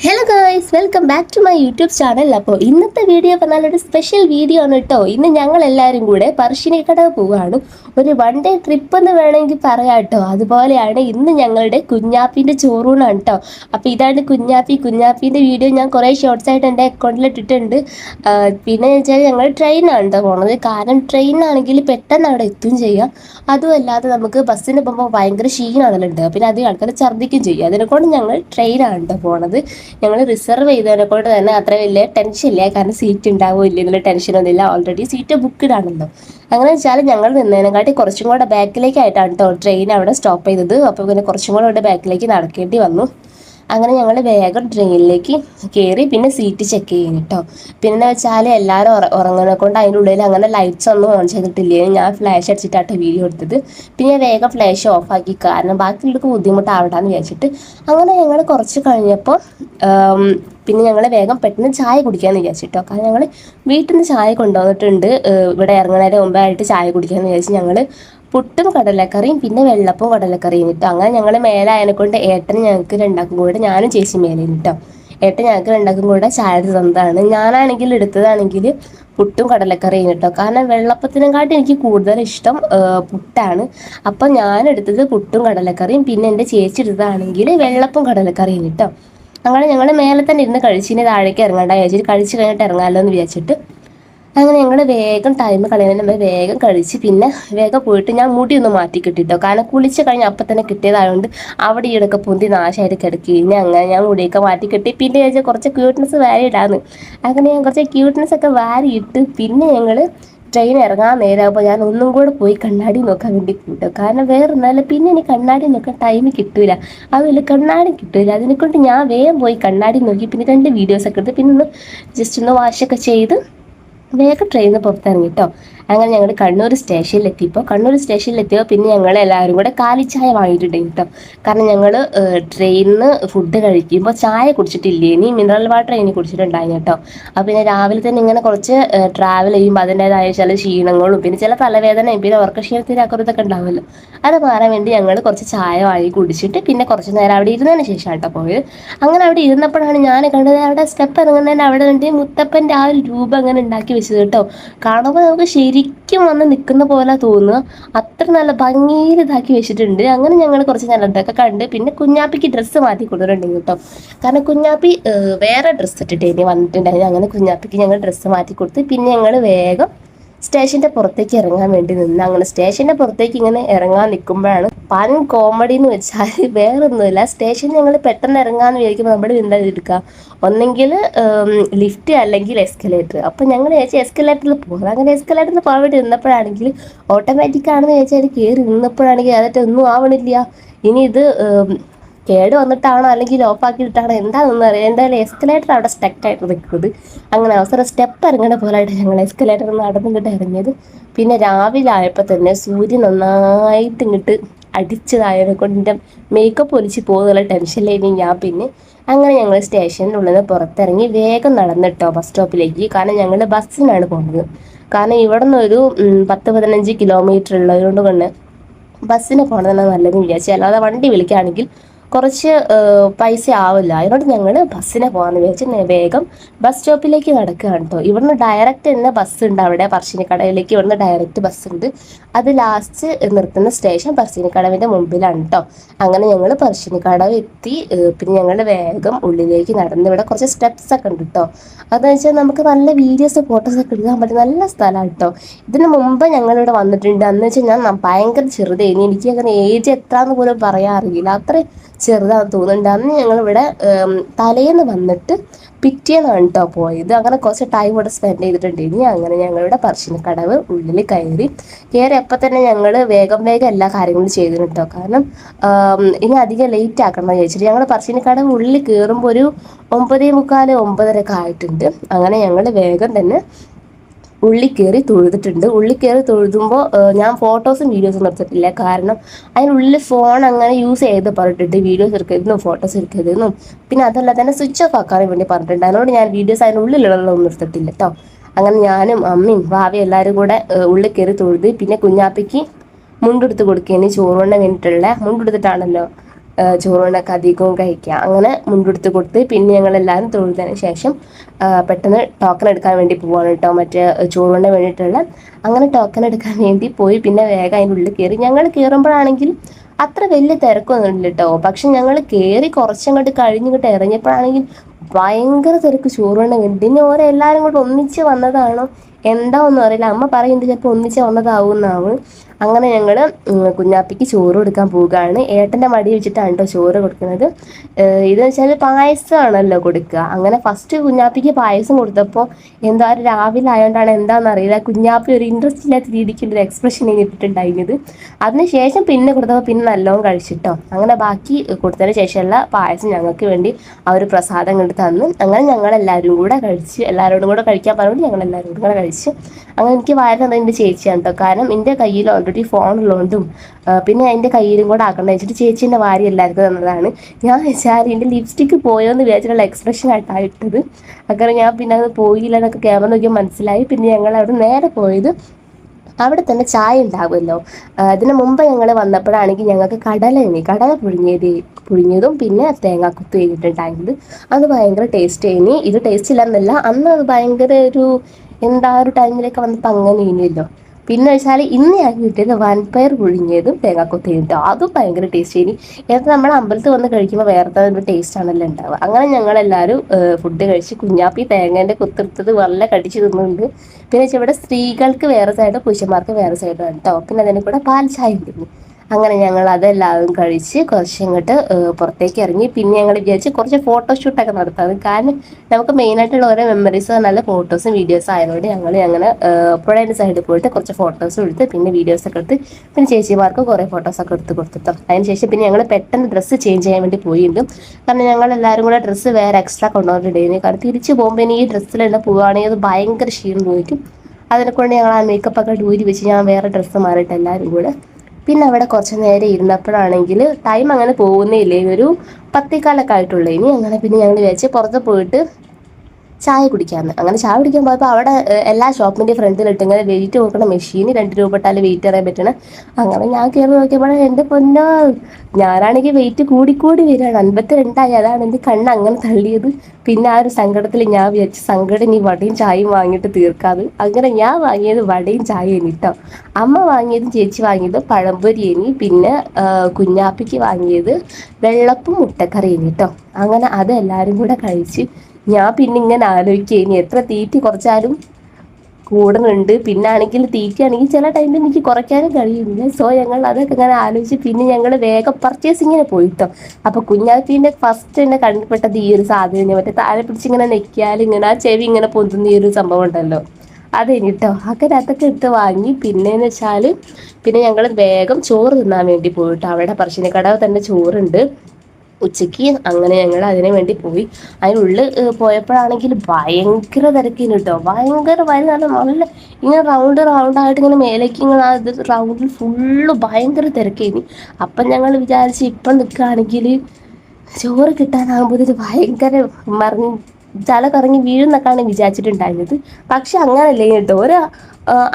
Hello guys! Guys welcome back to my YouTube channel അപ്പോൾ ഇന്നത്തെ video പറഞ്ഞാൽ ഒരു സ്പെഷ്യൽ വീഡിയോ ആണ് കേട്ടോ ഇന്ന് ഞങ്ങൾ എല്ലാവരും കൂടെ പറശ്ശിനിക്കട പോവുകയാണ് ഒരു വൺ ഡേ ട്രിപ്പ് എന്ന് വേണമെങ്കിൽ പറയാം കേട്ടോ അതുപോലെയാണ് ഇന്ന് ഞങ്ങളുടെ കുഞ്ഞാപ്പിന്റെ ചോറൂണാണ് കേട്ടോ അപ്പോൾ ഇതാണ് കുഞ്ഞാപ്പി. കുഞ്ഞാപ്പിന്റെ വീഡിയോ ഞാൻ കുറേ ഷോർട്സ് ആയിട്ട് എന്റെ അക്കൗണ്ടിൽ ഇട്ടിട്ടുണ്ട്. പിന്നെ വെച്ചാൽ ഞങ്ങൾ ട്രെയിനാണ് കേട്ടോ പോണത്. കാരണം ട്രെയിനാണെങ്കിൽ പെട്ടെന്ന് അവിടെ എത്തും ചെയ്യാം. അതുമല്ലാതെ നമുക്ക് ബസ്സിന് പോകുമ്പോൾ ഭയങ്കര ക്ഷീണമാണല്ലോ പിന്നെ അധികം ആൾക്കാർ ഛർദ്ദിക്കും ചെയ്യും. അതിനെക്കൊണ്ട് ഞങ്ങൾ ട്രെയിനാണ് കേട്ടോ പോണത്. ഞങ്ങൾ റിസർവ് ചെയ്തതിനെ കൊണ്ട് തന്നെ അത്ര വലിയ ടെൻഷൻ ഇല്ല. കാരണം സീറ്റ് ഉണ്ടാവില്ല എന്നുള്ള ടെൻഷനൊന്നുമില്ല ഓൾറെഡി സീറ്റ് ബുക്ക്ഡ് ആണല്ലോ അങ്ങനെ വെച്ചാൽ ഞങ്ങൾ നിന്നതിനെക്കാട്ടി കുറച്ചും കൂടെ ബാക്കിലേക്കായിട്ടാണ് കേട്ടോ ട്രെയിൻ അവിടെ സ്റ്റോപ്പ് ചെയ്തത്. അപ്പോൾ പിന്നെ കുറച്ചും കൂടെ അവിടെ ബാക്കിലേക്ക് നടക്കേണ്ടി വന്നു. അങ്ങനെ ഞങ്ങൾ വേഗം ട്രെയിനിലേക്ക് കയറി പിന്നെ സീറ്റ് ചെക്ക് ചെയ്യും കേട്ടോ പിന്നെ വെച്ചാൽ എല്ലാവരും ഉറ ഉറങ്ങണ കൊണ്ട് അതിന്റെ ഉള്ളിൽ അങ്ങനെ ലൈറ്റ്സ് ഒന്നും ഓൺ ചെയ്തിട്ടില്ലേ? ഞാൻ ഫ്ലാഷ് അടിച്ചിട്ടാട്ടോ വീഡിയോ എടുത്തത്. പിന്നെ വേഗം ഫ്ലാഷ് ഓഫാക്കി കാരണം ബാക്കിയുള്ളവർക്ക് ബുദ്ധിമുട്ടാവണ്ടെന്ന് വിചാരിച്ചിട്ട്. അങ്ങനെ ഞങ്ങൾ കുറച്ച് കഴിഞ്ഞപ്പോൾ പിന്നെ ഞങ്ങൾ വേഗം പെട്ടെന്ന് ചായ കുടിക്കാമെന്ന് വിചാരിച്ചിട്ടോ. കാരണം ഞങ്ങൾ വീട്ടിൽ നിന്ന് ചായ കൊണ്ടുവന്നിട്ടുണ്ട്. ഇവിടെ ഇറങ്ങുന്നതിന് മുമ്പായിട്ട് ചായ കുടിക്കാമെന്ന് വിചാരിച്ച് ഞങ്ങൾ പുട്ടും കടലക്കറിയും പിന്നെ വെള്ളപ്പവും കടലക്കറിയും കിട്ടും അങ്ങനെ ഞങ്ങൾ മേലായതിനെ കൊണ്ട് ഏട്ടൻ ഞങ്ങൾക്ക് രണ്ടാക്കും കൂടെ ഞാനും ചേച്ചി മേലെ കിട്ടും ഏട്ടൻ ഞങ്ങൾക്ക് രണ്ടാക്കും കൂടെ ചായ തന്നതാണ്. ഞാനാണെങ്കിൽ എടുത്തതാണെങ്കിൽ പുട്ടും കടലക്കറിയും കേട്ടോ കാരണം വെള്ളപ്പത്തിനെക്കാട്ടും എനിക്ക് കൂടുതൽ ഇഷ്ടം പുട്ടാണ്. അപ്പം ഞാൻ എടുത്തത് പുട്ടും കടലക്കറിയും പിന്നെ എന്റെ ചേച്ചി എടുത്തതാണെങ്കിൽ വെള്ളപ്പും കടലക്കറിയും കേട്ടോ അങ്ങനെ ഞങ്ങൾ മേലെ തന്നെ ഇരുന്ന് കഴിച്ചിന് താഴേക്ക് ഇറങ്ങണ്ട ചേച്ചി കഴിച്ച് കഴിഞ്ഞിട്ട് ഇറങ്ങാമല്ലോ എന്ന് വിചാരിച്ചിട്ട് അങ്ങനെ ഞങ്ങൾ വേഗം ടൈം കളയാൻ നമ്മൾ വേഗം കഴിച്ച് പിന്നെ വേഗം പോയിട്ട് ഞാൻ മുടി ഒന്ന് മാറ്റി കിട്ടിട്ടോ കാരണം കുളിച്ച് കഴിഞ്ഞ് അപ്പം തന്നെ കിട്ടിയതായതുകൊണ്ട് അവിടെ ഈടൊക്കെ പൊന്തി നാശമായിട്ട് കിടക്കി. പിന്നെ അങ്ങനെ ഞാൻ മുടിയൊക്കെ മാറ്റി കിട്ടി പിന്നെ ചോദിച്ചാൽ കുറച്ച് ക്യൂട്ട്നെസ് വാരി ഇടാന്ന്. അങ്ങനെ ഞാൻ കുറച്ച് ക്യൂട്ട്നെസ് ഒക്കെ വാരി ഇട്ട് പിന്നെ ഞങ്ങൾ ട്രെയിൻ ഇറങ്ങാൻ നേരമാകുമ്പോൾ ഞാൻ ഒന്നും കൂടെ പോയി കണ്ണാടി നോക്കാൻ വേണ്ടി കൂട്ടോ. കാരണം വേറെ ഒന്നല്ല പിന്നെ എനിക്ക് കണ്ണാടി നോക്കാൻ ടൈം കിട്ടൂല. അതുമില്ല കണ്ണാടി കിട്ടൂല. അതിനെക്കൊണ്ട് ഞാൻ വേഗം പോയി കണ്ണാടി നോക്കി പിന്നെ രണ്ട് വീഡിയോസൊക്കെ എടുത്ത് പിന്നെ ഒന്ന് ജസ്റ്റ് ഒന്ന് വാഷൊക്കെ ചെയ്ത് വേഗം ട്രെയിനിൽ പുറത്തിറങ്ങി കേട്ടോ അങ്ങനെ ഞങ്ങൾ കണ്ണൂർ സ്റ്റേഷനിൽ സ്റ്റേഷനിലെത്തിയപ്പോൾ കണ്ണൂർ സ്റ്റേഷനിലെത്തിയപ്പോൾ പിന്നെ ഞങ്ങൾ എല്ലാവരും കൂടെ കാലിച്ചായ വാങ്ങിയിട്ടുണ്ടെങ്കിൽ കേട്ടോ കാരണം ഞങ്ങൾ ട്രെയിനിൽ നിന്ന് ഫുഡ് കഴിക്കുമ്പോൾ ചായ കുടിച്ചിട്ടില്ല? ഇനി മിനറൽ വാട്ടർ ഇനി കുടിച്ചിട്ടുണ്ടായി കേട്ടോ അപ്പോൾ പിന്നെ രാവിലെ തന്നെ ഇങ്ങനെ കുറച്ച് ട്രാവൽ ചെയ്യുമ്പോൾ അതിന്റെതായ ചില ക്ഷീണങ്ങളും പിന്നെ ചില തലവേദനയും പിന്നെ ഉറക്കക്ഷീണത്തിന്റെ അക്കുറത്തൊക്കെ ഉണ്ടാവുമല്ലോ അത് മാറാൻ വേണ്ടി ഞങ്ങൾ കുറച്ച് ചായ വാങ്ങി കുടിച്ചിട്ട് പിന്നെ കുറച്ച് നേരം അവിടെ ഇരുന്നതിന് ശേഷം കേട്ടോ പോയത്. അങ്ങനെ അവിടെ ഇരുന്നപ്പോഴാണ് ഞാൻ കണ്ടത് അവിടെ സ്റ്റെപ്പ് ഇറങ്ങുന്നതിന് അവിടെ വേണ്ടി മുത്തപ്പന്റെ ആ ഒരു രൂപം അങ്ങനെ ഉണ്ടാക്കി വെച്ചത് കേട്ടോ കാണുമ്പോൾ നമുക്ക് ശരിക്കും വന്ന് നിൽക്കുന്ന പോലെ തോന്നുക. അത്ര നല്ല ഭംഗിയിൽ ഇതാക്കി വെച്ചിട്ടുണ്ട്. അങ്ങനെ ഞങ്ങൾ കുറച്ച് നല്ല ഇതൊക്കെ കണ്ട് പിന്നെ കുഞ്ഞാപ്പിക്ക് ഡ്രസ്സ് മാറ്റി കൊടുത്തിട്ടുണ്ട് കേട്ടോ. കാരണം കുഞ്ഞാപ്പി വേറെ ഡ്രസ്സ് ഇട്ടിട്ട് വന്നിട്ടുണ്ടായിരുന്നു. അങ്ങനെ കുഞ്ഞാപ്പിക്ക് ഞങ്ങൾ ഡ്രസ്സ് മാറ്റി കൊടുത്ത് പിന്നെ ഞങ്ങൾ വേഗം സ്റ്റേഷന്റെ പുറത്തേക്ക് ഇറങ്ങാൻ വേണ്ടി നിന്ന്. അങ്ങനെ സ്റ്റേഷന്റെ പുറത്തേക്ക് ഇങ്ങനെ ഇറങ്ങാൻ നിൽക്കുമ്പോഴാണ് പൻ കോമഡി എന്ന് വെച്ചാൽ വേറൊന്നുമില്ല. സ്റ്റേഷൻ ഞങ്ങൾ പെട്ടെന്ന് ഇറങ്ങാന്ന് വിചാരിക്കുമ്പോൾ നമ്മൾ എന്താ എടുക്കുക ഒന്നെങ്കിൽ ലിഫ്റ്റ് അല്ലെങ്കിൽ എസ്കലേറ്റർ അപ്പം ഞങ്ങൾ ചേച്ചി എസ്കലേറ്ററിൽ പോകുന്നത് അങ്ങനെ എസ്കലേറ്ററിൽ പോകാൻ വേണ്ടി നിന്നപ്പോഴാണെങ്കിൽ ഓട്ടോമാറ്റിക് ആണെന്ന് വിചാരിച്ചാൽ കയറി നിന്നപ്പോഴാണെങ്കിൽ അതൊക്കെ ഒന്നും ആവണില്ല. ഇനി ഇത് കേട് വന്നിട്ടാണോ അല്ലെങ്കിൽ ഓഫ് ആക്കിയിട്ടാണോ എന്താണെന്ന് അറിയാം എന്തായാലും എസ്കലേറ്റർ അവിടെ സ്റ്റക്കായിട്ട് നിൽക്കുന്നത്. അങ്ങനെ അവസരം സ്റ്റെപ്പ് ഇറങ്ങണ പോലായിട്ട് ഞങ്ങൾ എസ്കലേറ്റർ നടന്നിട്ട് ഇറങ്ങിയത്. പിന്നെ രാവിലെ ആയപ്പോൾ തന്നെ സൂര്യൻ നന്നായിട്ട് ഇങ്ങോട്ട് അടിച്ചതായത് കൊണ്ട് എന്റെ മേക്കപ്പ് ഒലിച്ച് പോകുന്നുള്ള ടെൻഷനിലായിരുന്നു ഞാൻ പിന്നെ അങ്ങനെ ഞങ്ങൾ സ്റ്റേഷനിൽ ഉള്ളത് പുറത്തിറങ്ങി വേഗം നടന്നിട്ടോ ബസ് സ്റ്റോപ്പിലേക്ക് കാരണം ഞങ്ങൾ ബസ്സിനാണ് പോകുന്നത്. കാരണം ഇവിടെ നിന്ന് ഒരു പത്ത് പതിനഞ്ച് കിലോമീറ്റർ ഉള്ളതുകൊണ്ട് കൊണ്ട് ബസ്സിന് പോകണമെന്നാണ് നല്ലതെന്ന് വിചാരിച്ചു. അല്ലാതെ വണ്ടി വിളിക്കുകയാണെങ്കിൽ കുറച്ച് പൈസ ആവില്ല അതിനോട് ഞങ്ങൾ ബസ്സിനെ പോകാമെന്ന് വിചാരിച്ച് വേഗം ബസ് സ്റ്റോപ്പിലേക്ക് നടക്കുകയാണ് കേട്ടോ ഇവിടുന്ന് ഡയറക്റ്റ് തന്നെ ബസ് ഉണ്ട് അവിടെ പറശ്ശിനിക്കടവിലേക്ക് ഇവിടുന്ന് ഡയറക്റ്റ് ബസ് ഉണ്ട് അത് ലാസ്റ്റ് നിർത്തുന്ന സ്റ്റേഷൻ പറശ്ശിനിക്കടവിന്റെ മുമ്പിലാണ് കേട്ടോ അങ്ങനെ ഞങ്ങൾ പറശ്ശിനിക്കടവ് എത്തി പിന്നെ ഞങ്ങൾ വേഗം ഉള്ളിലേക്ക് നടന്ന് ഇവിടെ കുറച്ച് സ്റ്റെപ്സ് ഒക്കെ ഉണ്ട് കേട്ടോ അതെന്ന് വെച്ചാൽ നമുക്ക് നല്ല വീഡിയോസ് ഫോട്ടോസ് ഒക്കെ എടുക്കാൻ പറ്റും നല്ല സ്ഥലമാണ് കേട്ടോ ഇതിന് മുമ്പ് ഞങ്ങളിവിടെ വന്നിട്ടുണ്ട്. അന്ന് വെച്ചാൽ ഞാൻ ഭയങ്കര ചെറുതായിരുന്നു. എനിക്ക് അങ്ങനെ ഏജ് എത്ര എന്ന് പോലും പറയാൻ അത്രയും ചെറുതാണെന്ന് തോന്നുന്നുണ്ട്. അന്ന് ഞങ്ങളിവിടെ ഉം, തലേന്ന് വന്നിട്ട് പിറ്റേന്നാണ് കേട്ടോ പോയത്. അങ്ങനെ കുറച്ച് ടൈം ഇവിടെ സ്പെൻഡ് ചെയ്തിട്ടുണ്ട്. ഇനി അങ്ങനെ ഞങ്ങളുടെ പറശ്ശിനിക്കടവ് ഉള്ളിൽ കയറി കയറി അപ്പം തന്നെ ഞങ്ങൾ വേഗം വേഗം എല്ലാ കാര്യങ്ങളും ചെയ്തിട്ടുണ്ട് കേട്ടോ കാരണം ഇനി അധികം ലേറ്റ് ആക്കണം എന്ന് ചോദിച്ചിട്ട് ഞങ്ങൾ പറശ്ശിനിക്കടവ് ഉള്ളിൽ കയറുമ്പോൾ ഒരു ഒമ്പതേ മുക്കാൽ ഒമ്പതരയൊക്കെ ആയിട്ടുണ്ട്. അങ്ങനെ ഞങ്ങൾ വേഗം തന്നെ ഉള്ളിൽ കയറി തൊഴുതിട്ടുണ്ട്. ഉള്ളി കയറി തൊഴുതുമ്പോൾ ഞാൻ ഫോട്ടോസും വീഡിയോസും എടുത്തിട്ടില്ല. കാരണം അതിനുള്ളിൽ ഫോൺ അങ്ങനെ യൂസ് ചെയ്ത് പറഞ്ഞിട്ടുണ്ട്. വീഡിയോസ് എടുക്കരുതെന്നും ഫോട്ടോസ് എടുക്കരുതെന്നും. പിന്നെ അതല്ല തന്നെ സ്വിച്ച് ഓഫ് ആക്കാൻ വേണ്ടി പറഞ്ഞിട്ടുണ്ട്. അതിനോട് ഞാൻ വീഡിയോസ് അതിനുള്ളിലുള്ളതൊന്നും എടുത്തിട്ടില്ല കേട്ടോ അങ്ങനെ ഞാനും അമ്മയും ഭാവി എല്ലാവരും കൂടെ ഉള്ളി ഉള്ളിൽ കയറി തൊഴുത് പിന്നെ കുഞ്ഞാപ്പിക്ക് മുണ്ടെടുത്ത് കൊടുക്കുകയാണ് ചോറുണ്ണ വേണ്ടിയിട്ടുള്ള മുണ്ടെടുത്തിട്ടാണല്ലോ ചോറൂണൊക്കെ അധികവും കഴിക്കുക. അങ്ങനെ മുണ്ടെടുത്ത് കൊടുത്ത് പിന്നെ ഞങ്ങൾ എല്ലാവരും തൊഴുതിന് ശേഷം പെട്ടെന്ന് ടോക്കൺ എടുക്കാൻ വേണ്ടി പോവാണ് കേട്ടോ മറ്റേ ചോറൂണിന് വേണ്ടിയിട്ടുള്ള. അങ്ങനെ ടോക്കൺ എടുക്കാൻ വേണ്ടി പോയി. പിന്നെ വേഗം അതിന്റെ ഉള്ളിൽ കയറി. ഞങ്ങൾ കയറുമ്പോഴാണെങ്കിൽ അത്ര വലിയ തിരക്കൊന്നും ഇല്ല കേട്ടോ പക്ഷെ ഞങ്ങൾ കയറി കുറച്ചങ്ങോട്ട് കഴിഞ്ഞിങ്ങോട്ട് ഇറങ്ങിയപ്പോഴാണെങ്കിൽ ഭയങ്കര തിരക്ക്. ചോറുണ്ണ വേണ്ടി. പിന്നെ ഓരോ എല്ലാവരും കൂടെ ഒന്നിച്ച് വന്നതാണോ? എന്താ ഒന്നും അറിയില്ല. അമ്മ പറയുന്നത് ചിലപ്പോൾ ഒന്നിച്ച് വന്നതാവുന്നാവും അങ്ങനെ ഞങ്ങൾ കുഞ്ഞാപ്പിക്ക് ചോറ് കൊടുക്കാൻ പോവുകയാണ്. ഏട്ടന്റെ മടി വെച്ചിട്ടാണ് കേട്ടോ ചോറ് കൊടുക്കുന്നത്. ഇത് വെച്ചാൽ പായസമാണല്ലോ കൊടുക്കുക. അങ്ങനെ ഫസ്റ്റ് കുഞ്ഞാപ്പിക്ക് പായസം കൊടുത്തപ്പോൾ എന്താ രാവിലെ ആയതുകൊണ്ടാണ് എന്താണെന്ന് അറിയില്ല. കുഞ്ഞാപ്പി ഒരു ഇൻട്രസ്റ്റ് ഇല്ലാത്ത രീതിക്ക് ഒരു എക്സ്പ്രഷൻ ഇട്ടിട്ടുണ്ടായിരുന്നത്. അതിനുശേഷം പിന്നെ കൊടുത്തപ്പോൾ പിന്നെ നല്ലോണം കഴിച്ചിട്ടോ. അങ്ങനെ ബാക്കി കൊടുത്തതിന് ശേഷമുള്ള പായസം ഞങ്ങൾക്ക് വേണ്ടി അവർ പ്രസാദം കണ്ട് തന്നു. അങ്ങനെ ഞങ്ങൾ എല്ലാവരും കൂടെ കഴിച്ച് എല്ലാവരോടും കൂടെ കഴിക്കാൻ പറഞ്ഞുകൊണ്ട് ഞങ്ങൾ എല്ലാവരും കൂടെ കഴിച്ച്. അങ്ങനെ എനിക്ക് വാരുന്നത് എന്റെ ചേച്ചിയാണ് കേട്ടോ കാരണം എന്റെ കയ്യിൽ ഓൾറെഡി ഫോൺ ഉള്ളതുകൊണ്ടും പിന്നെ എന്റെ കയ്യിലും കൂടെ ആക്കണ്ട വെച്ചിട്ട് ചേച്ചീന്റെ വാരി എല്ലാവർക്കും തന്നതാണ്. ഞാൻ വെച്ചാൽ എന്റെ ലിപ്സ്റ്റിക്ക് പോയോ എന്ന് വിചാരിച്ചിട്ടുള്ള എക്സ്പ്രഷൻ ആയിട്ടാണ് ഇട്ടത്. അങ്ങനെ ഞാൻ പിന്നെ അത് പോയില്ല എന്നൊക്കെ ക്യാമറ നോക്കിയാൽ മനസ്സിലായി. പിന്നെ ഞങ്ങൾ അവിടെ നേരെ പോയത് അവിടെ തന്നെ ചായ ഉണ്ടാവുമല്ലോ. അതിന് മുമ്പ് ഞങ്ങൾ വന്നപ്പോഴാണെങ്കിൽ ഞങ്ങൾക്ക് കടല ഇനി കടല പുഴുങ്ങിയത് പുഴുങ്ങിയതും പിന്നെ തേങ്ങാക്കുത്ത് ചെയ്തിട്ടുണ്ടായിരുന്നത് അത് ഭയങ്കര ടേസ്റ്റ് ഇനി ഇത് ടേസ്റ്റ് ഇല്ലെന്നല്ല അന്ന് അത് ഭയങ്കര ഒരു എന്താ ഒരു ടൈമിലൊക്കെ വന്നപ്പോൾ അങ്ങനെ ഇനിയല്ലോ പിന്നെ വെച്ചാൽ ഇന്ന് ഞാൻ കിട്ടിയത് വൻപയർ പുഴുങ്ങിയതും തേങ്ങാക്കൊത്തയും അതും ഭയങ്കര ടേസ്റ്റ് ഇനി ഏതൊക്കെ നമ്മൾ അമ്പലത്തിൽ വന്ന് കഴിക്കുമ്പോൾ വേറെ ഒരു ടേസ്റ്റ് ആണല്ലോ ഉണ്ടാവുക അങ്ങനെ ഞങ്ങളെല്ലാവരും ഫുഡ് കഴിച്ച് കുഞ്ഞാപ്പി തേങ്ങേന്റെ കുത്തിർത്തത് നല്ല കടിച്ചു തിന്നുന്നുണ്ട്. പിന്നെ ഇവിടെ സ്ത്രീകൾക്ക് വേറെ സൈഡും പുരുഷന്മാർക്ക് വേറെ സൈഡാണ് കേട്ടോ പിന്നെ അതിന് കൂടെ പാൽ ചായ ഉണ്ടായിരുന്നു അങ്ങനെ ഞങ്ങൾ അതെല്ലാവരും കഴിച്ച് കുറച്ച് ഇങ്ങോട്ട് പുറത്തേക്ക് ഇറങ്ങി. പിന്നെ ഞങ്ങൾ വിചാരിച്ച് കുറച്ച് ഫോട്ടോഷൂട്ടൊക്കെ നടത്താം. കാരണം നമുക്ക് മെയിനായിട്ടുള്ള ഓരോ മെമ്മറീസ് നല്ല ഫോട്ടോസും വീഡിയോസും ആയതുകൊണ്ട് ഞങ്ങൾ അങ്ങനെ പുഴയുടെ സൈഡിൽ പോയിട്ട് കുറച്ച് ഫോട്ടോസും എടുത്ത് പിന്നെ വീഡിയോസൊക്കെ എടുത്ത് പിന്നെ ചേച്ചിമാർക്ക് കുറേ ഫോട്ടോസൊക്കെ എടുത്ത് കൊടുത്തിട്ടോ. അതിനുശേഷം പിന്നെ ഞങ്ങൾ പെട്ടെന്ന് ഡ്രസ്സ് ചേഞ്ച് ചെയ്യാൻ വേണ്ടി പോയിട്ടുണ്ട്. കാരണം ഞങ്ങൾ എല്ലാവരും കൂടെ ഡ്രസ്സ് വേറെ എക്സ്ട്രാ കൊണ്ടുവന്നിട്ടുണ്ടായിരുന്നു. കാരണം തിരിച്ച് പോകുമ്പോൾ ഇനി ഈ ഡ്രസ്സിലെല്ലാം പോവുകയാണെങ്കിൽ അത് ഭയങ്കര ക്ഷീണം പോയിക്കും അതിനെക്കൊണ്ട് ഞങ്ങൾ ആ മേക്കപ്പ് ഒക്കെ ഡൂരി വെച്ച് ഞാൻ വേറെ ഡ്രസ്സ് മാറിയിട്ട് എല്ലാവരും കൂടെ പിന്നെ അവിടെ കുറച്ച് നേരം ഇരുന്നപ്പോഴാണെങ്കിൽ ടൈം അങ്ങനെ പോകുന്നേ ഇല്ലേ. ഒരു പത്തേക്കാലൊക്കെ ആയിട്ടുള്ളൂ ഇനി. അങ്ങനെ പിന്നെ ഞങ്ങൾ വിചാരിച്ച് പുറത്ത് പോയിട്ട് ചായ കുടിക്കാമെന്ന് അങ്ങനെ ചായ കുടിക്കാൻ പോയപ്പോൾ അവിടെ എല്ലാ ഷോപ്പിന്റെ ഫ്രണ്ടിലിട്ട് ഇങ്ങനെ വെയിറ്റ് നോക്കണ മെഷീന് രണ്ട് രൂപ ഇട്ടാൽ വെയിറ്റ് അറിയാൻ പറ്റണം. അങ്ങനെ ഞാൻ കയറി നോക്കിയപ്പോൾ എന്റെ പൊന്നോ ഞാനാണെങ്കിൽ വെയിറ്റ് കൂടിക്കൂടി വരികയാണ് അൻപത്തി രണ്ടായി അതാണ് എന്റെ കണ്ണ് അങ്ങനെ തള്ളിയത്. പിന്നെ ആ ഒരു സങ്കടത്തിൽ ഞാൻ വിചാരിച്ചു സങ്കടം ഇനി വടയും ചായയും വാങ്ങിയിട്ട് തീർക്കാതെ. അങ്ങനെ ഞാൻ വാങ്ങിയത് വടയും ചായയും കേട്ടോ അമ്മ വാങ്ങിയതും ചേച്ചി വാങ്ങിയത് പഴംപൊരിയേനി പിന്നെ കുഞ്ഞാപ്പിക്ക് വാങ്ങിയത് വെള്ളപ്പും മുട്ടക്കറിയും കേട്ടോ അങ്ങനെ അത് എല്ലാവരും കൂടെ കഴിച്ച് ഞാൻ പിന്നെ ഇങ്ങനെ ആലോചിക്കുക ഇനി എത്ര തീറ്റി കുറച്ചാലും കൂടുന്നുണ്ട്. പിന്നെ ആണെങ്കിൽ തീറ്റയാണെങ്കിൽ ചില ടൈമിൽ എനിക്ക് കുറയ്ക്കാനും കഴിയുന്നില്ല. സോ ഞങ്ങൾ അതൊക്കെ ഇങ്ങനെ ആലോചിച്ച് പിന്നെ ഞങ്ങൾ വേഗം പർച്ചേസിങ്ങിനെ പോയിട്ടോ. അപ്പോൾ കുഞ്ഞാറ്റീന്റെ ഫസ്റ്റ് എന്നെ കണ്ടുപെട്ടത് ഈ ഒരു സാധനം മറ്റേ താഴെ പിടിച്ചിങ്ങനെ നെക്കിയാൽ ഇങ്ങനെ ആ ചെവി ഇങ്ങനെ പൊന്തുന്ന ഈ ഒരു സംഭവം ഉണ്ടല്ലോ. അതെനിട്ടോ അങ്ങനെ അതൊക്കെ എടുത്ത് വാങ്ങി. പിന്നെന്ന് വെച്ചാൽ പിന്നെ ഞങ്ങൾ വേഗം ചോറ് തിന്നാൻ വേണ്ടി പോയിട്ടോ. അവിടെ പറശ്ശിനിക്കടവ് തന്നെ ചോറുണ്ട്. ഉച്ചയ്ക്ക് അങ്ങനെ ഞങ്ങൾ അതിനു വേണ്ടി പോയി. അതിനുള്ളിൽ പോയപ്പോഴാണെങ്കിൽ ഭയങ്കര തിരക്കിന് കേട്ടോ ഭയങ്കര വരി നല്ല ഇങ്ങനെ റൗണ്ട് ആയിട്ട് ഇങ്ങനെ മേലേക്ക് ഇങ്ങനെ അത് റൗണ്ടിൽ ഫുള്ള് ഭയങ്കര തിരക്കേനി. അപ്പം ഞങ്ങൾ വിചാരിച്ച് ഇപ്പം നിൽക്കുകയാണെങ്കിൽ ചോറ് കിട്ടാനാകുമ്പോൾ ഇത് ഭയങ്കര മറിഞ്ഞ് തല കറങ്ങി വീഴുന്നൊക്കെയാണ് വിചാരിച്ചിട്ടുണ്ടായിരുന്നത്. പക്ഷെ അങ്ങനല്ലേ കേട്ടോ. ഒരു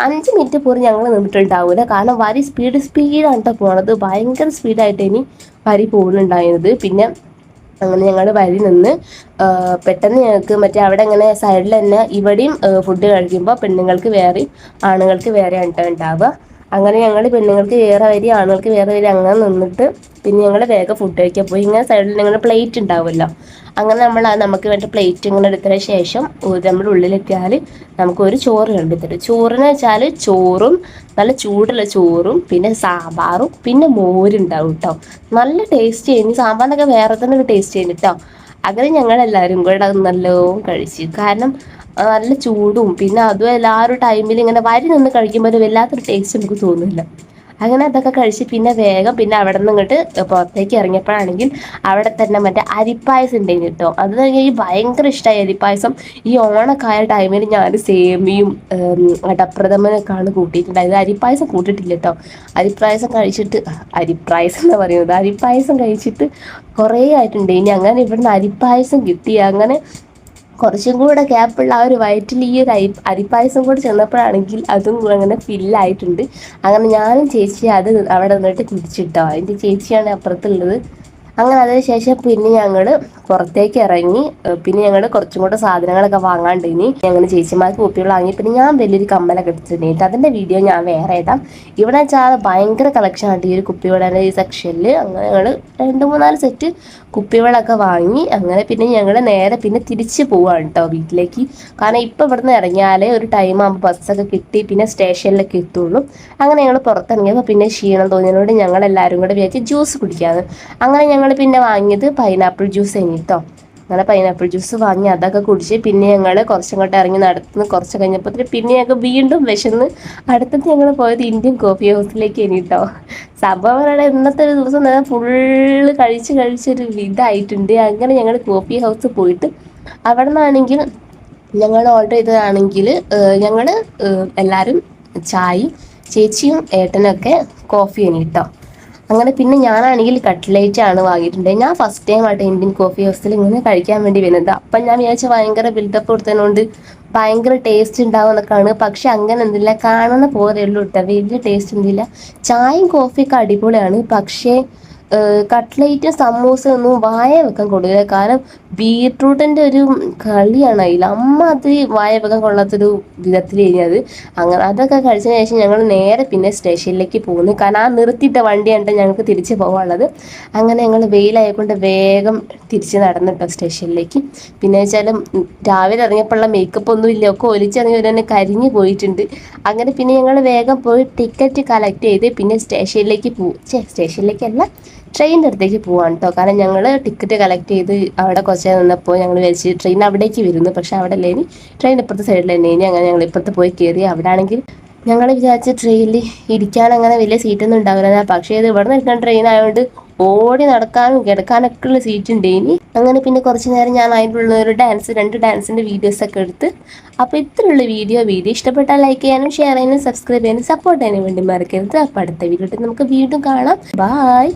അഞ്ച് മിനിറ്റ് പോലും ഞങ്ങൾ നിന്നിട്ടുണ്ടാവില്ല കാരണം വരി സ്പീഡ് സ്പീഡാണ് കേട്ടോ പോണത്. ഭയങ്കര സ്പീഡായിട്ട് ഇനി വരി പോകുന്നുണ്ടായിരുന്നത്. പിന്നെ അങ്ങനെ ഞങ്ങൾ വരി നിന്ന് പെട്ടെന്ന് ഞങ്ങൾക്ക് മറ്റേ അവിടെ ഇങ്ങനെ സൈഡിൽ തന്നെ ഇവിടെയും ഫുഡ് കഴിക്കുമ്പോൾ പെണ്ണുങ്ങൾക്ക് വേറെയും ആണുങ്ങൾക്ക് വേറെയാണ് കേട്ടോ ഉണ്ടാവുക. അങ്ങനെ ഞങ്ങൾ പെണ്ണുങ്ങൾക്ക് വേറെ വരി ആണുങ്ങൾക്ക് വേറെ വരി അങ്ങനെ നിന്നിട്ട് പിന്നെ ഞങ്ങൾ വേഗം ഫുഡ് കഴിക്കാൻ പോയി. ഇങ്ങനെ സൈഡിൽ ഞങ്ങളുടെ പ്ലേറ്റ് ഉണ്ടാവുമല്ലോ. അങ്ങനെ നമ്മൾ നമുക്ക് വേണ്ട പ്ലേറ്റ് ഇങ്ങനെ എടുത്തതിന് ശേഷം നമ്മുടെ ഉള്ളിലെത്തിയാൽ നമുക്ക് ഒരു ചോറ് കണ്ടെത്തിട്ട് ചോറിന് വെച്ചാൽ ചോറും നല്ല ചൂടുള്ള ചോറും പിന്നെ സാമ്പാറും പിന്നെ മോരുണ്ടാവും കേട്ടോ നല്ല ടേസ്റ്റ് ചെയ്യുന്നു സാമ്പാറിനൊക്കെ വേറെ തന്നെ ഒരു ടേസ്റ്റ് ചെയ്യുന്നു കേട്ടോ അങ്ങനെ ഞങ്ങൾ എല്ലാവരും കൂടെ നല്ലോണം കഴിച്ചു. കാരണം നല്ല ചൂടും. പിന്നെ അതും ഒരു ടൈമിൽ ഇങ്ങനെ വരി നിന്ന് കഴിക്കുമ്പോൾ ഒരു വല്ലാത്തൊരു ടേസ്റ്റ് നമുക്ക് തോന്നില്ല. അങ്ങനെ അതൊക്കെ കഴിച്ച് പിന്നെ വേഗം പിന്നെ അവിടെ നിന്ന് ഇങ്ങോട്ട് പുറത്തേക്ക് ഇറങ്ങിയപ്പോഴാണെങ്കിൽ അവിടെ തന്നെ മറ്റേ അരിപ്പായസം ഉണ്ടായിരുന്നു കേട്ടോ അത് ഈ ഭയങ്കര ഇഷ്ടമായി അരിപ്പായസം. ഈ ഓണക്കായ ടൈമിൽ ഞാൻ സേമിയും അടപ്രഥമനൊക്കെയാണ് കൂട്ടിയിട്ടുണ്ടായത്. അരിപ്പായസം കൂട്ടിയിട്ടില്ല കേട്ടോ അരിപ്പായസം കഴിച്ചിട്ട് അരിപ്പായസം എന്ന് പറയുന്നത്? അരിപ്പായസം കഴിച്ചിട്ട് കുറേ ആയിട്ടുണ്ട് ഇനി അങ്ങനെ ഇവിടുന്ന് അരിപ്പായസം കിട്ടി. അങ്ങനെ കുറച്ചും കൂടെ ഗ്യാപ്പുള്ള ആ ഒരു വയറ്റിൽ ഈ ഒരു അരി അരിപ്പായസം കൂടെ ചെന്നപ്പോഴാണെങ്കിൽ അതും അങ്ങനെ ഫില്ലായിട്ടുണ്ട് അങ്ങനെ ഞാനും ചേച്ചി അത് അവിടെ നിന്നിട്ട് കുടിച്ചിട്ടോ. അതിന്റെ ചേച്ചിയാണ് അപ്പുറത്തുള്ളത്. അങ്ങനെ അതിനുശേഷം പിന്നെ ഞങ്ങൾ പുറത്തേക്ക് ഇറങ്ങി. പിന്നെ ഞങ്ങൾ കുറച്ചും കൂടെ സാധനങ്ങളൊക്കെ വാങ്ങാണ്ട് ഇനി ഞങ്ങൾ ചേച്ചിമാർക്ക് കുപ്പികൾ വാങ്ങി. പിന്നെ ഞാൻ വലിയൊരു കമ്മലൊക്കെ എടുത്തിട്ടുണ്ട് അതിന്റെ വീഡിയോ ഞാൻ വേറെ ഇടാം. ഇവിടെ വെച്ചാൽ ഭയങ്കര കളക്ഷൻ ആണ് ഈ ഒരു കുപ്പികളുടെ ഈ സെക്ഷനിൽ അങ്ങനെ ഞങ്ങൾ രണ്ട് മൂന്നാൽ സെറ്റ് കുപ്പിവളൊക്കെ വാങ്ങി അങ്ങനെ പിന്നെ ഞങ്ങൾ നേരെ പിന്നെ തിരിച്ചു പോവാണ് കേട്ടോ വീട്ടിലേക്ക്. കാരണം ഇപ്പം ഇവിടുന്ന് ഇറങ്ങിയാലേ ഒരു ടൈം ആകുമ്പോൾ ബസ്സൊക്കെ കിട്ടി പിന്നെ സ്റ്റേഷനിലൊക്കെ എത്തുള്ളൂ. അങ്ങനെ ഞങ്ങൾ പുറത്തിറങ്ങിയപ്പോൾ പിന്നെ ക്ഷീണം തോന്നിയതിനോട് ഞങ്ങൾ എല്ലാവരും കൂടെ വിചാരിച്ച് ജ്യൂസ് കുടിക്കാമെന്ന് അങ്ങനെ ഞങ്ങൾ പിന്നെ വാങ്ങിയത് പൈനാപ്പിൾ ജ്യൂസ് കേട്ടോ അങ്ങനെ പൈനാപ്പിൾ ജ്യൂസ് വാങ്ങി അതൊക്കെ കുടിച്ച് പിന്നെ ഞങ്ങൾ കുറച്ചങ്ങോട്ട് ഇറങ്ങി നടത്തുന്നു കുറച്ച് കഴിഞ്ഞപ്പോൾ പിന്നെ ഞങ്ങൾക്ക് വീണ്ടും വിശന്ന് അടുത്തത് ഞങ്ങൾ പോയത് ഇന്ത്യൻ കോഫി ഹൗസിലേക്ക് കേട്ടോ സംഭവം പറയുന്നത് ഇന്നത്തെ ഒരു ദിവസം തന്നെ ഫുള്ള് കഴിച്ച് കഴിച്ചൊരു ഇതായിട്ടുണ്ട്. അങ്ങനെ ഞങ്ങൾ കോഫി ഹൗസ് പോയിട്ട് അവിടെ നിന്നാണെങ്കിൽ ഞങ്ങൾ ഓർഡർ ചെയ്തതാണെങ്കിൽ ഞങ്ങൾ എല്ലാവരും ചായയും ചേച്ചിയും ഏട്ടനൊക്കെ കോഫി കേട്ടോ അങ്ങനെ പിന്നെ ഞാനാണെങ്കിൽ കട്ട്ലേറ്റ് ആണ് വാങ്ങിയിട്ടുണ്ട് ഞാൻ ഫസ്റ്റ് ടൈം ആയിട്ട് ഇന്ത്യൻ കോഫി ഹൗസിൽ ഇങ്ങനെ കഴിക്കാൻ വേണ്ടി വരുന്നത്. അപ്പം ഞാൻ വിചാരിച്ച ഭയങ്കര ബിൽഡപ്പ് കൊടുത്തതിനോണ്ട് ഭയങ്കര ടേസ്റ്റ് ഉണ്ടാവും എന്നൊക്കെയാണ്. പക്ഷെ അങ്ങനെ എന്തില്ല കാണുന്ന പോലെയുള്ളൂ കേട്ടോ. വലിയ ടേസ്റ്റ് ഒന്നുമില്ല. ചായയും കോഫിയൊക്കെ അടിപൊളിയാണ്. പക്ഷേ കട്ട്ലേറ്റ് സമൂസ ഒന്നും വായ വെക്കാൻ കൊടുക്കില്ല. കാരണം ബീട്രൂട്ടിന്റെ ഒരു കളിയാണ് അതിൽ. അമ്മ അത് വായവകം കൊള്ളാത്തൊരു വിധത്തിൽ കഴിഞ്ഞത് അങ്ങനെ അതൊക്കെ കഴിച്ചതിന് ശേഷം ഞങ്ങൾ നേരെ പിന്നെ സ്റ്റേഷനിലേക്ക് പോകുന്നു. കാരണം ആ നിർത്തിയിട്ട വണ്ടിയാണ് ഞങ്ങൾക്ക് തിരിച്ച് പോകാനുള്ളത് അങ്ങനെ ഞങ്ങൾ വെയിലായതുകൊണ്ട് വേഗം തിരിച്ച് നടന്നിട്ടോ സ്റ്റേഷനിലേക്ക്. പിന്നെ വെച്ചാൽ രാവിലെ ഇറങ്ങിയപ്പോഴുള്ള മേക്കപ്പ് ഒന്നും ഇല്ല. ഒക്കെ ഒലിച്ചിറങ്ങി തന്നെ കരിഞ്ഞു പോയിട്ടുണ്ട്. അങ്ങനെ പിന്നെ ഞങ്ങൾ വേഗം പോയി ടിക്കറ്റ് കളക്ട് ചെയ്ത് പിന്നെ സ്റ്റേഷനിലേക്ക് പോകും സ്റ്റേഷനിലേക്കല്ല. ട്രെയിനിന്റെ അടുത്തേക്ക് പോവാണ് കേട്ടോ കാരണം ഞങ്ങൾ ടിക്കറ്റ് കളക്ട് ചെയ്ത് അവിടെ കുറച്ച് നിന്നപ്പോൾ ഞങ്ങൾ വിചാരിച്ച് ട്രെയിൻ അവിടേക്ക് വരുന്നു. പക്ഷേ അവിടെ ഇല്ലേനി ട്രെയിൻ ഇപ്പുറത്തെ സൈഡിൽ തന്നെ. ഇനി അങ്ങനെ ഞങ്ങൾ ഇപ്പുറത്ത് പോയി കയറി അവിടെ ആണെങ്കിൽ ഞങ്ങൾ വിചാരിച്ച ട്രെയിനിൽ ഇരിക്കാൻ അങ്ങനെ വലിയ സീറ്റൊന്നും ഉണ്ടാവില്ല പക്ഷേ ഇത് ഇവിടെ നിൽക്കുന്ന ട്രെയിൻ ആയതുകൊണ്ട് ഓടി നടക്കാനും കിടക്കാനൊക്കെ ഉള്ള സീറ്റ് ഉണ്ട് ഇനി. അങ്ങനെ പിന്നെ കുറച്ച് നേരം ഞാൻ അതിനുള്ള ഒരു ഡാൻസ് രണ്ട് ഡാൻസിന്റെ വീഡിയോസ് ഒക്കെ എടുത്ത് അപ്പോൾ ഇത്രയുള്ള വീഡിയോ വീഡിയോ ഇഷ്ടപ്പെട്ടാൽ ലൈക്ക് ചെയ്യാനും ഷെയർ ചെയ്യാനും സബ്സ്ക്രൈബ് ചെയ്യാനും സപ്പോർട്ട് ചെയ്യാനും വേണ്ടി മറക്കരുത്. അപ്പോൾ അടുത്ത വീഡിയോ നമുക്ക് വീണ്ടും കാണാം. ബായ്